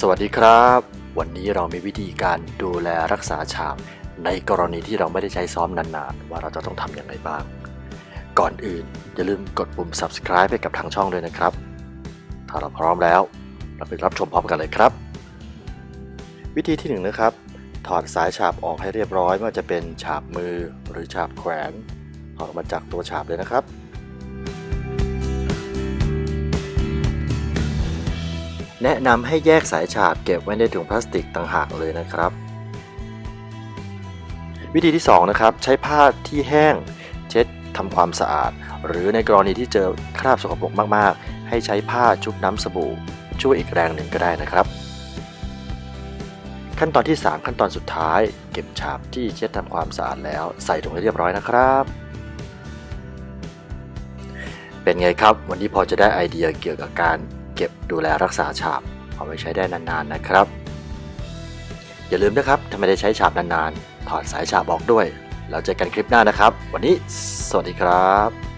สวัสดีครับ วันนี้เรามีวิธีการดูแลรักษาฉาบในกรณีที่เราไม่ได้ใช้ซ้อมนานๆ ว่าเราจะต้องทำอย่างไรบ้าง ก่อนอื่น อย่าลืมกดปุ่ม subscribe ให้กับทางช่องด้วยนะครับ ถ้าเราพร้อมแล้ว เราไปรับชมพร้อมกันเลยครับ วิธีที่หนึ่งนะครับ ถอดสายฉาบออกให้เรียบร้อยไม่ว่าจะเป็นฉาบมือหรือฉาบแขวนถอดออกมาจากตัวฉาบเลยนะครับ แนะนำให้แยกสายฉาบเก็บไว้ในถุงพลาสติกต่างหากเลยนะครับ วิธีที่2นะครับใช้ผ้าที่แห้งเช็ดทำความสะอาด หรือในกรณีที่เจอคราบสกปรกมากๆ ให้ใช้ผ้าชุบน้ำสบู่ ช่วยอีกแรงหนึ่งก็ได้นะครับ ขั้นตอนที่ 3 ขั้นตอนสุดท้าย เก็บฉาบที่เช็ดทำความสะอาดแล้วใส่ถุงให้เรียบร้อยนะครับเป็นไงครับ วันนี้พอจะได้ไอเดียเกี่ยวกับการ เก็บดูแลรักษาฉาบเอาไว้ใช้ได้นานๆนะครับ อย่าลืมนะครับถ้าไม่ได้ใช้ฉาบนานๆ ถอดสายฉาบออกด้วย แล้วเจอกันคลิปหน้านะครับ วันนี้ สวัสดีครับ